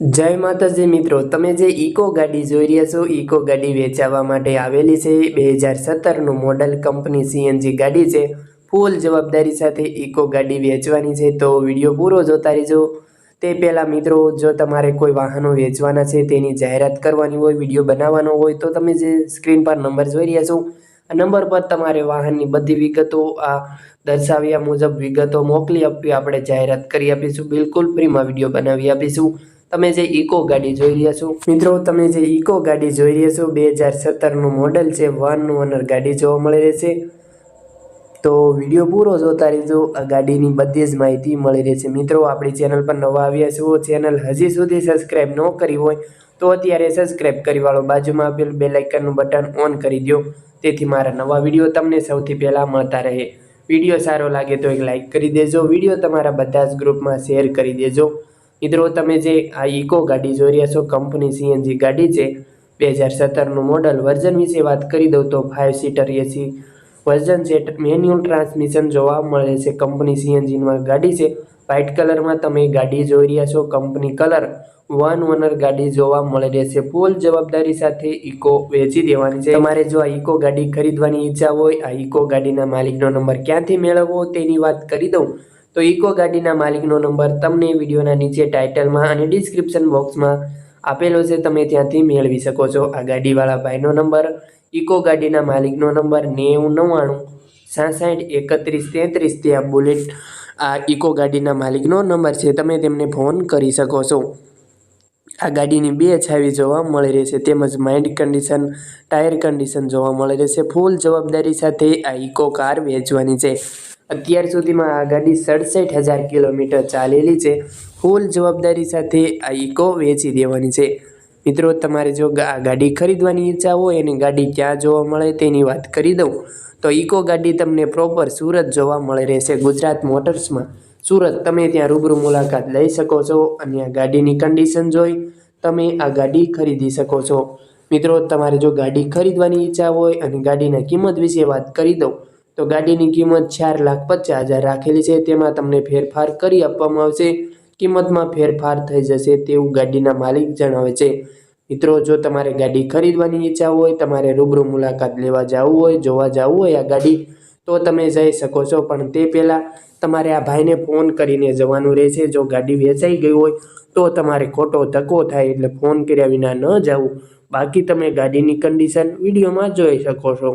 જય માતાજી મિત્રો, તમે જે ઇકો ગાડી જોઈ રહ્યા છો, ઇકો ગાડી વેચાવા માટે આવેલી છે. બે હજાર સત્તરનું મોડલ કંપની સીએનજી ગાડી છે. ફૂલ જવાબદારી સાથે ઇકો ગાડી વેચવાની છે. તો વીડિયો પૂરો જોતા રહેજો. તે પહેલાં મિત્રો, જો તમારે કોઈ વાહનો વેચવાના છે, તેની જાહેરાત કરવાની હોય, વીડિયો બનાવવાનો હોય, તો તમે જે સ્ક્રીન પર નંબર જોઈ રહ્યા છો, આ નંબર પર તમારે વાહનની બધી વિગતો, આ દર્શાવ્યા મુજબ વિગતો મોકલી આપવી, આપણે જાહેરાત કરી આપીશું. બિલકુલ ફ્રીમાં વીડિયો બનાવી આપીશું. તમે જે ઇકો ગાડી જોઈ રહ્યા છો, મિત્રો, તમે જે ઇકો ગાડી જોઈ રહ્યા છો, બે હજાર સત્તરનું મોડલ છે વન ઓનર ગાડી જોવા મળી રહેશે તો વીડિયો પૂરો જોતા રહેજો, આ ગાડીની બધી જ માહિતી મળી રહેશે મિત્રો, આપણી ચેનલ પર નવા આવ્યા છો, ચેનલ હજી સુધી સબસ્ક્રાઈબ ન કરી હોય, તો અત્યારે સબસ્ક્રાઈબ કરી વાળો બાજુમાં આપેલ બે લાઇકનનું બટન ઓન કરી દો તેથી મારા નવા વીડિયો તમને સૌથી પહેલાં મળતા રહે. વીડિયો સારો લાગે તો એક લાઇક કરી દેજો, વીડિયો તમારા બધા જ ગ્રુપમાં શેર કરી દેજો. મિત્રો, તમે જે આ ઇકો ગાડી જોઈ રહ્યા છો કંપની સીએનજી ગાડી છે, બે હજાર સત્તરનું મોડલ વર્ઝન વિશે વાત કરી દઉં તો ફાઇવ સીટર એસી વર્ઝન છે મેન્યુઅલ ટ્રાન્સમિશન જોવા મળે છે કંપની સીએનજીમાં ગાડી છે. વ્હાઇટ કલરમાં તમે ગાડી જોઈ રહ્યા છો કંપની કલર વન ઓનર ગાડી જોવા મળી રહેશે ફૂલ જવાબદારી સાથે ઇકો વેચી દેવાની છે. તમારે જો આ ઇકો ગાડી ખરીદવાની ઈચ્છા હોય, આ ઇકો ગાડીના માલિકનો નંબર ક્યાંથી મેળવવો તેની વાત કરી દઉં. તો ઇકો ગાડીના માલિકનો નંબર તમને વિડીયોના નીચે ટાઇટલમાં અને ડિસ્ક્રિપ્શન બોક્સમાં આપેલો છે, તમે ત્યાંથી મેળવી શકો છો. આ ગાડીવાળા ભાઈનો નંબર, ઇકો ગાડીના માલિકનો નંબર નેવું નવ્વાણું સાસઠ એકત્રીસ તેત્રીસ તે આ બુલેટ આ ઇકો ગાડીના માલિકનો નંબર છે, તમે તેમને ફોન કરી શકો છો. આ ગાડીની બે છાવી જોવા મળી રહેશે તેમજ માઇન્ડ કન્ડિશન ટાયર કન્ડિશન જોવા મળી રહેશે ફૂલ જવાબદારી સાથે આ ઇકો કાર વેચવાની છે. અત્યાર સુધીમાં આ ગાડી સડસઠ હજાર કિલોમીટર ચાલેલી છે. ફૂલ જવાબદારી સાથે આ ઇકો વેચી દેવાની છે. મિત્રો, તમારે જો આ ગાડી ખરીદવાની ઈચ્છા હોય અને ગાડી ક્યાં જોવા મળે તેની વાત કરી દઉં. તો ઇકો ગાડી તમને પ્રોપર સુરત જોવા મળે રહેશે ગુજરાત મોટર્સમાં સુરત તમે ત્યાં રૂબરૂ મુલાકાત લઈ શકો છો અને આ ગાડીની કન્ડિશન જોઈ તમે આ ગાડી ખરીદી શકો છો. મિત્રો, તમારે જો ગાડી ખરીદવાની ઈચ્છા હોય અને ગાડીના કિંમત વિશે વાત કરી દઉં, તો ગાડીની કિંમત ચાર લાખ પચાસ હજાર રાખેલી છે. તેમાં તમને ફેરફાર કરી આપવામાં આવશે. કિંમતમાં ફેરફાર થઈ જશે તેવું ગાડીના માલિક જણાવે છે. મિત્રો, જો તમારે ગાડી ખરીદવાની ઈચ્છા હોય, તમારે રૂબરૂ મુલાકાત લેવા જવું હોય, જોવા જવું હોય આ ગાડી તો તમે જઈ શકો છો. પણ તે પહેલાં તમારે આ ભાઈને ફોન કરીને જવાનું રહેશે. જો ગાડી વેચાઈ ગઈ હોય તો તમારે ખોટો ધક્કો થાય એટલે ફોન કર્યા વિના ન જવું. બાકી તમે ગાડીની કન્ડિશન વિડીયોમાં જોઈ શકો છો.